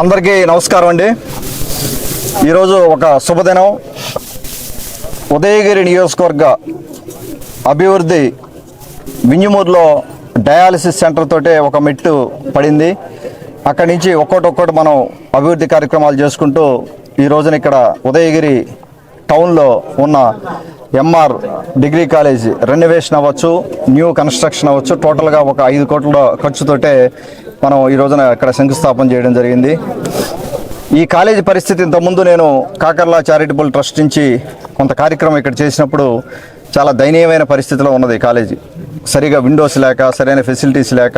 అందరికీ నమస్కారం అండి. ఈరోజు ఒక శుభదినం. ఉదయగిరి నియోజకవర్గ అభివృద్ధి వింజమూరులో డయాలసిస్ సెంటర్ తోటే ఒక మెట్టు పడింది. అక్కడి నుంచి ఒక్కోటి ఒక్కోటి మనం అభివృద్ధి కార్యక్రమాలు చేసుకుంటూ ఈ రోజున ఇక్కడ ఉదయగిరి టౌన్లో ఉన్న ఎంఆర్ డిగ్రీ కాలేజ్ రెనోవేషన్ అవ్వచ్చు న్యూ కన్స్ట్రక్షన్ అవ్వచ్చు. టోటల్గా ఒక ఐదు కోట్ల ఖర్చుతోటే మనం ఈ రోజున ఇక్కడ శంకుస్థాపన చేయడం జరిగింది. ఈ కాలేజీ పరిస్థితి ఇంతకుముందు నేను కాకర్లా చారిటబుల్ ట్రస్ట్ నుంచి కొంత కార్యక్రమం ఇక్కడ చేసినప్పుడు చాలా దయనీయమైన పరిస్థితిలో ఉన్నది ఈ కాలేజీ. సరిగా విండోస్ లేక సరైన ఫెసిలిటీస్ లేక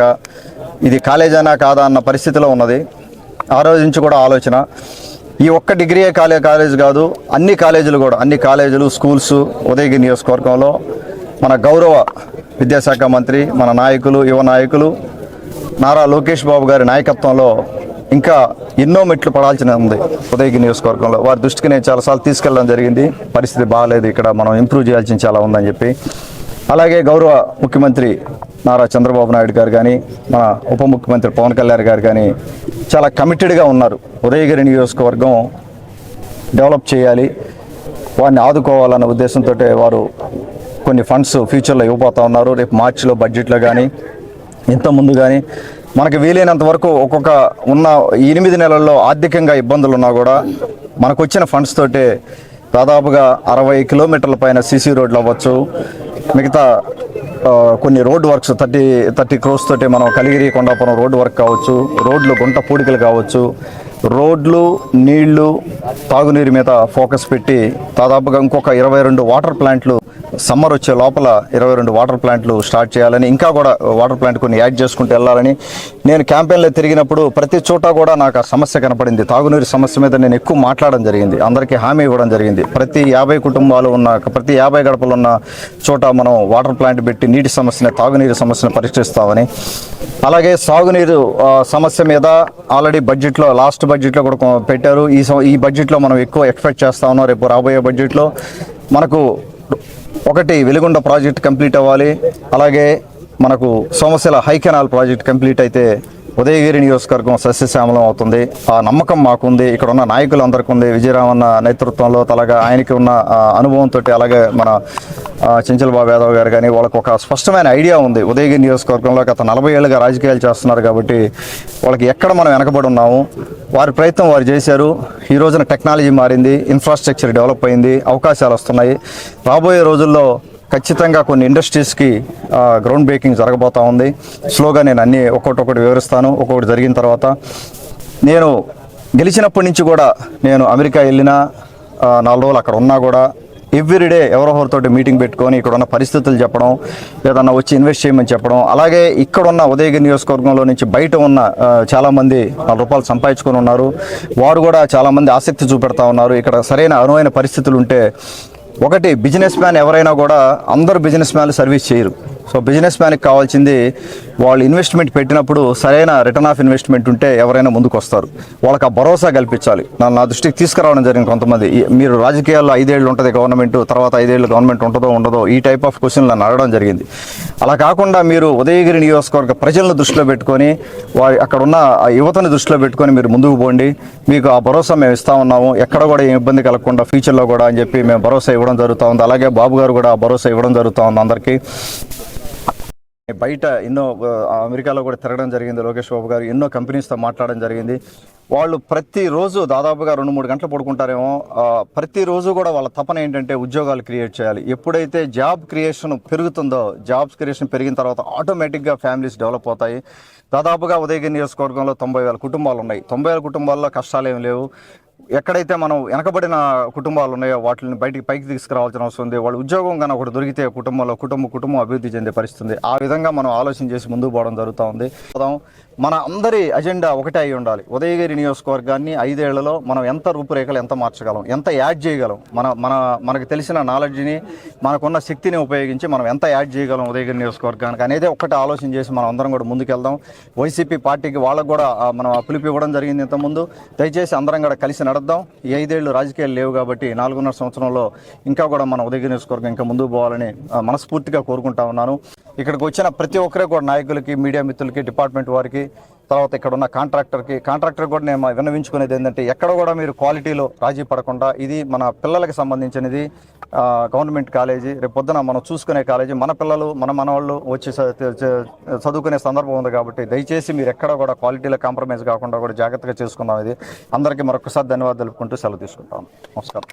ఇది కాలేజ్ అయినా కాదా అన్న పరిస్థితిలో ఉన్నది. ఆ రోజు నుంచి కూడా ఆలోచన. ఈ ఒక్క డిగ్రీయే కాలే కాలేజ్ కాదు అన్ని కాలేజీలు కూడా అన్ని కాలేజీలు స్కూల్స్ ఉదయగిరి నియోజకవర్గంలో మన గౌరవ విద్యాశాఖ మంత్రి మన నాయకులు యువ నాయకులు నారా లోకేష్ బాబు గారి నాయకత్వంలో ఇంకా ఎన్నో మెట్లు పడాల్సిన ఉంది ఉదయగిరి నియోజకవర్గంలో. వారి దృష్టికి నేను చాలాసార్లు తీసుకెళ్ళడం జరిగింది. పరిస్థితి బాగాలేదు. ఇక్కడ మనం ఇంప్రూవ్ చేయాల్సిన చాలా ఉందని చెప్పి. అలాగే గౌరవ ముఖ్యమంత్రి నారా చంద్రబాబు నాయుడు గారు కానీ మన ఉప ముఖ్యమంత్రి పవన్ కళ్యాణ్ గారు కానీ చాలా కమిటెడ్గా ఉన్నారు. ఉదయగిరి నియోజకవర్గం డెవలప్ చేయాలి. వారిని ఆదుకోవాలన్న ఉద్దేశంతో వారు కొన్ని ఫండ్స్ ఫ్యూచర్లో ఇవ్వబోతా ఉన్నారు. రేపు మార్చిలో బడ్జెట్లో కానీ ఇంత ముందు కానీ మనకి వీలైనంత వరకు ఒక్కొక్క ఉన్న ఎనిమిది నెలల్లో ఆర్థికంగా ఇబ్బందులు ఉన్నా కూడా మనకు వచ్చిన ఫండ్స్ తోటే దాదాపుగా అరవై కిలోమీటర్ల పైన సీసీ రోడ్లు అవ్వచ్చు మిగతా కొన్ని road works thirty thirty crores తోటి మనం కలిగిరి కొండాపురం రోడ్ వర్క్ కావచ్చు రోడ్లు గుంట పూడికలు కావచ్చు రోడ్లు నీళ్ళు తాగునీరు మీద ఫోకస్ పెట్టి దాదాపుగా ఇంకొక ఇరవై రెండు వాటర్ ప్లాంట్లు సమ్మర్ వచ్చే లోపల ఇరవై రెండు వాటర్ ప్లాంట్లు స్టార్ట్ చేయాలని ఇంకా కూడా వాటర్ ప్లాంట్ కొన్ని యాడ్ చేసుకుంటూ వెళ్ళాలని నేను క్యాంపెయిన్లో తిరిగినప్పుడు ప్రతి చోట కూడా నాకు ఆ సమస్య కనపడింది. తాగునీరు సమస్య మీద నేను ఎక్కువ మాట్లాడడం జరిగింది. అందరికీ హామీ ఇవ్వడం జరిగింది. ప్రతి యాభై కుటుంబాలు ఉన్న ప్రతి యాభై గడపలు ఉన్న చోట మనం వాటర్ ప్లాంట్ పెట్టి నీటి సమస్యని తాగునీరు సమస్యను పరిష్కరిస్తామని. అలాగే సాగునీరు సమస్య మీద ఆల్రెడీ బడ్జెట్లో లాస్ట్ బడ్జెట్లో కూడా పెట్టారు. ఈ ఈ బడ్జెట్లో మనం ఎక్కువ ఎక్స్పెక్ట్ చేస్తా ఉన్నాం. రేపు రాబోయే బడ్జెట్లో మనకు ఒకటి వెలుగొండ ప్రాజెక్ట్ కంప్లీట్ అవ్వాలి. అలాగే మనకు సోమశిల హైకెనాల్ ప్రాజెక్ట్ కంప్లీట్ అయితే ఉదయగిరి నియోజకవర్గం సస్యశ్యామలం అవుతుంది. ఆ నమ్మకం మాకుంది. ఇక్కడ ఉన్న నాయకులందరికీ ఉంది విజయరామన్న నేతృత్వంలో తలగా ఆయనకి ఉన్న అనుభవంతో అలాగే మన ఆ, చెంచల్ బాబు యాదవ్ గారు కానీ వాళ్ళకి ఒక స్పష్టమైన ఐడియా ఉంది. ఉదయగిరి నియోజకవర్గంలో గత నలభై ఏళ్ళుగా రాజకీయాలు చేస్తున్నారు కాబట్టి వాళ్ళకి ఎక్కడ మనం వెనకబడి ఉన్నాము? వారి ప్రయత్నం వారు చేశారు. ఈ రోజున టెక్నాలజీ మారింది. ఇన్ఫ్రాస్ట్రక్చర్ డెవలప్ అయింది. అవకాశాలు వస్తున్నాయి. రాబోయే రోజుల్లో ఖచ్చితంగా కొన్ని ఇండస్ట్రీస్కి గ్రౌండ్ బ్రేకింగ్ జరగబోతా ఉంది. స్లోగా నేను అన్ని ఒక్కొక్కటి వివరిస్తాను. ఒక్కొక్కటి జరిగిన తర్వాత నేను గెలిచినప్పటి నుంచి కూడా నేను అమెరికా వెళ్ళినా నాలుగు రోజులు అక్కడ ఉన్నా కూడా ఎవ్రీడే ఎవరొకరితోటి మీటింగ్ పెట్టుకొని ఇక్కడ ఉన్న పరిస్థితులు చెప్పడం ఏదన్నా వచ్చి ఇన్వెస్ట్ చేయమని చెప్పడం అలాగే ఇక్కడ ఉన్న ఉదయగిరి నియోజకవర్గంలో నుంచి బయట ఉన్న చాలామంది నాలుగు రూపాయలు సంపాదించుకొని ఉన్నారు. వారు కూడా చాలామంది ఆసక్తి చూపెడతా ఉన్నారు. ఇక్కడ సరైన అనువైన పరిస్థితులు ఉంటే ఒకటి బిజినెస్ మ్యాన్ ఎవరైనా కూడా అందరూ బిజినెస్ మ్యాన్లు సర్వీస్ చేయరు. సో బిజినెస్ మ్యాన్కి కావాల్సింది వాళ్ళు ఇన్వెస్ట్మెంట్ పెట్టినప్పుడు సరైన రిటర్న్ ఆఫ్ ఇన్వెస్ట్మెంట్ ఉంటే ఎవరైనా ముందుకు వస్తారు. వాళ్ళకి ఆ భరోసా కల్పించాలి. నా నా దృష్టికి తీసుకురావడం జరిగింది కొంతమంది. మీరు రాజకీయాల్లో ఐదేళ్ళు ఉంటుంది గవర్నమెంట్ తర్వాత ఐదేళ్ళు గవర్నమెంట్ ఉంటుందో ఉండదో ఈ టైప్ ఆఫ్ క్వశ్చన్లు నన్ను అడగడం జరిగింది. అలా కాకుండా మీరు ఉదయగిరి నియోజకవర్గ ప్రజలను దృష్టిలో పెట్టుకొని వారి అక్కడ ఉన్న ఆ యువతని దృష్టిలో పెట్టుకొని మీరు ముందుకు పోండి. మీకు ఆ భరోసా మేము ఇస్తా ఉన్నాము. ఎక్కడ కూడా ఏం ఇబ్బంది కలగకుండా ఫ్యూచర్లో కూడా అని చెప్పి మేము భరోసా ఇవ్వడం జరుగుతూ ఉంది. అలాగే బాబు గారు కూడా ఆ భరోసా ఇవ్వడం జరుగుతూ ఉంది అందరికీ. బయట ఎన్నో అమెరికాలో కూడా తిరగడం జరిగింది. లోకేష్ బాబు గారు ఎన్నో కంపెనీస్తో మాట్లాడడం జరిగింది. వాళ్ళు ప్రతిరోజు దాదాపుగా రెండు మూడు గంటలు పడుకుంటారేమో. ప్రతిరోజు కూడా వాళ్ళ తపన ఏంటంటే ఉద్యోగాలు క్రియేట్ చేయాలి. ఎప్పుడైతే జాబ్ క్రియేషన్ పెరుగుతుందో జాబ్స్ క్రియేషన్ పెరిగిన తర్వాత ఆటోమేటిక్గా ఫ్యామిలీస్ డెవలప్ అవుతాయి. దాదాపుగా ఉదయగిరి నియోజకవర్గంలో తొంభై వేల కుటుంబాలు ఉన్నాయి. తొంభై వేల కుటుంబాల్లో కష్టాలు ఏమి లేవు. ఎక్కడైతే మనం వెనకబడిన కుటుంబాలు ఉన్నాయో వాటిని బయటికి పైకి తీసుకురావాల్సిన అవసరం ఉంది. వాళ్ళు ఉద్యోగం కానీ ఒకటి దొరికితే కుటుంబంలో కుటుంబం కుటుంబం అభివృద్ధి చెందే పరిస్థితుంది. ఆ విధంగా మనం ఆలోచన చేసి ముందుకు పోవడం జరుగుతూ ఉంది. పోదాం. మన అందరి అజెండా ఒకటే అయి ఉండాలి. ఉదయగిరి నియోజకవర్గాన్ని ఐదేళ్ళలో మనం ఎంత రూపురేఖలు ఎంత మార్చగలం? ఎంత యాడ్ చేయగలం? మన మన మనకు తెలిసిన నాలెడ్జ్ని మనకున్న శక్తిని ఉపయోగించి మనం ఎంత యాడ్ చేయగలం ఉదయగిరి నియోజకవర్గానికి అనేది ఒకటి ఆలోచన చేసి మనం అందరం కూడా ముందుకెళ్దాం. వైసీపీ పార్టీకి వాళ్ళకు కూడా మనం ఆ పిలుపు ఇవ్వడం జరిగింది ఇంతకుముందు. దయచేసి అందరం కూడా కలిసి నడద్దాం. ఈ ఐదేళ్ళు రాజకీయాలు లేవు కాబట్టి నాలుగున్నర సంవత్సరంలో ఇంకా కూడా మన ఉదయగిరి నియోజకవర్గం ఇంకా ముందుకు పోవాలని మనస్ఫూర్తిగా కోరుకుంటా ఉన్నాను. ఇక్కడికి వచ్చిన ప్రతి ఒక్కరే కూడా నాయకులకి మీడియా మిత్రులకి డిపార్ట్మెంట్ వారికి తర్వాత ఇక్కడ ఉన్న కాంట్రాక్టర్కి కాంట్రాక్టర్ కూడా నేను విన్నవించుకునేది ఏంటంటే ఎక్కడ కూడా మీరు క్వాలిటీలో రాజీ పడకుండా ఇది మన పిల్లలకి సంబంధించినది గవర్నమెంట్ కాలేజీ రేపు పొద్దున మనం చూసుకునే కాలేజీ మన పిల్లలు మన మనవాళ్ళు వచ్చి చదువుకునే సందర్భం ఉంది కాబట్టి దయచేసి మీరు ఎక్కడ కూడా క్వాలిటీలో కాంప్రమైజ్ కాకుండా కూడా జాగ్రత్తగా చేసుకుందాం ఇది అందరికీ మరొకసారి ధన్యవాదాలు తెలుపుకుంటూ సెలవు తీసుకుంటాం. నమస్కారం.